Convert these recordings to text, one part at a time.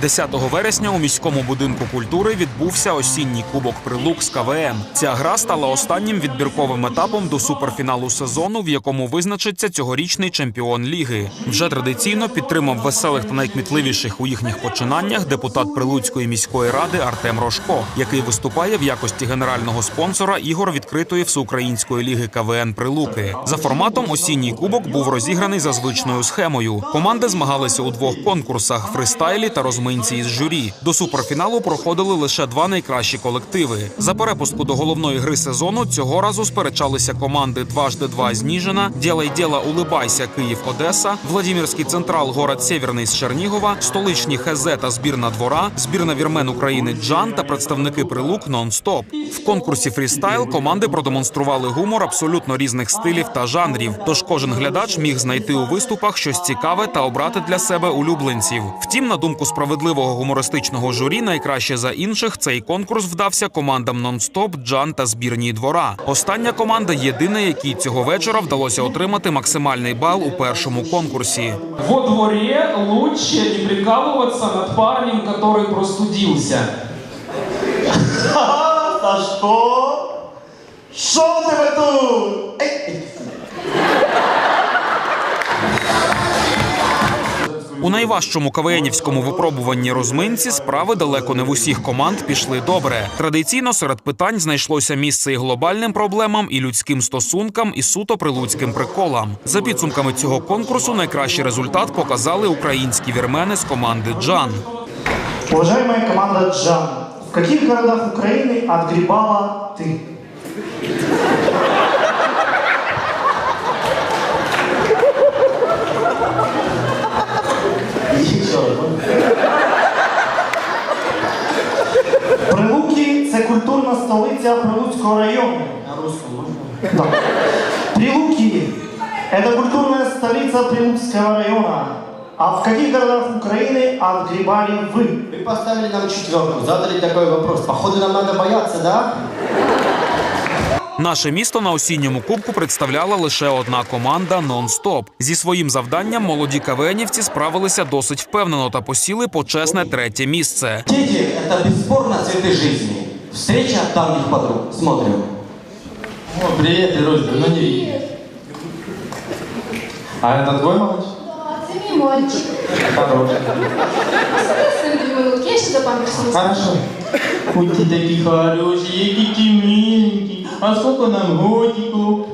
10 вересня у міському будинку культури відбувся осінній кубок прилук з КВН. Ця гра стала останнім відбірковим етапом до суперфіналу сезону, в якому визначиться цьогорічний чемпіон ліги. Вже традиційно підтримав веселих та найкмітливіших у їхніх починаннях депутат Прилуцької міської ради Артем Рожко, який виступає в якості генерального спонсора ігор відкритої всеукраїнської ліги КВН Прилуки. За форматом осінній кубок був розіграний за звичною схемою. Команди змагалися у двох конкурсах фристайлі та розминці із журі. До суперфіналу проходили лише два найкращі колективи. За перепустку до головної гри сезону цього разу сперечалися команди «Дважди два з Ніжина, «Дєлай дєла улибайся Київ Одеса, Владимирський централ город Сєвєрний з Чернігова, столичні ХЗ та збірна двора, збірна вірмен України Джан та представники прилук Нон-Стоп. В конкурсі фрістайл команди продемонстрували гумор абсолютно різних стилів та жанрів. Тож кожен глядач міг знайти у виступах щось цікаве та обрати для себе улюбленців. Втім, на думку справедливого гумористичного журі, найкраще за інших цей конкурс вдався командам Нон-Стоп, Джан та збірній двора. Остання команда єдина, якій цього вечора вдалося отримати максимальний бал у першому конкурсі. Во дворе лучше не прикалываться над парнем, который простудился. Та що? Що в тебе тут? У найважчому КВНівському випробуванні розминці справи далеко не в усіх команд пішли добре. Традиційно серед питань знайшлося місце і глобальним проблемам, і людським стосункам, і суто прилуцьким приколам. За підсумками цього конкурсу найкращий результат показали українські вірмени з команди Джан. Уважаемая команда Джан, в каких городах Украины отгребала ты? культурна столиця Прилуцького району. На русском Да. Прилуки – это культурная столица Прилуцкого района. А в каких городах Украины отгребали вы? Вы поставили нам четверку, задали такой вопрос. Походу нам надо бояться, да? Наше місто на осінньому кубку представляла лише одна команда нон-стоп. Зі своїм завданням молоді кавенівці справилися досить впевнено та посіли почесне третє місце. Дети – это бесспорно цветы жизни. Встреча давних подруг. Смотрим. О, привет, Ирусь, давно не. А это твой малыш? Це мій мальчик. Хороший. Дві минутки, я ще за памперсом. Хорошо. Ой, ты такие хорошие, какие миленькие. А сколько нам годиков?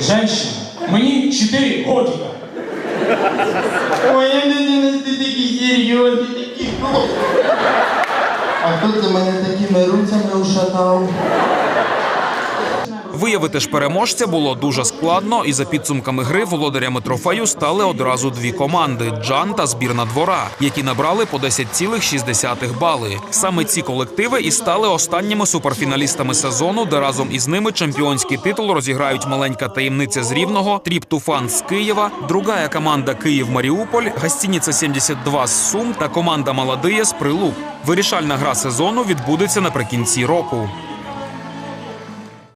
Женщина, мне 4 годика. Ой, ты, ты такие серьезные, такие А хто це мене такими руцями ушатав? Виявити ж переможця було дуже складно, і за підсумками гри володарями трофею стали одразу дві команди Джан та збірна двора, які набрали по 10,6 бали. Саме ці колективи і стали останніми суперфіналістами сезону, де разом із ними чемпіонський титул розіграють маленька таємниця з Рівного, Тріптуфан з Києва, другая команда Київ Маріуполь, Гостініця 72 з Сум та команда Маладия з Прилук. Вирішальна гра сезону відбудеться наприкінці року.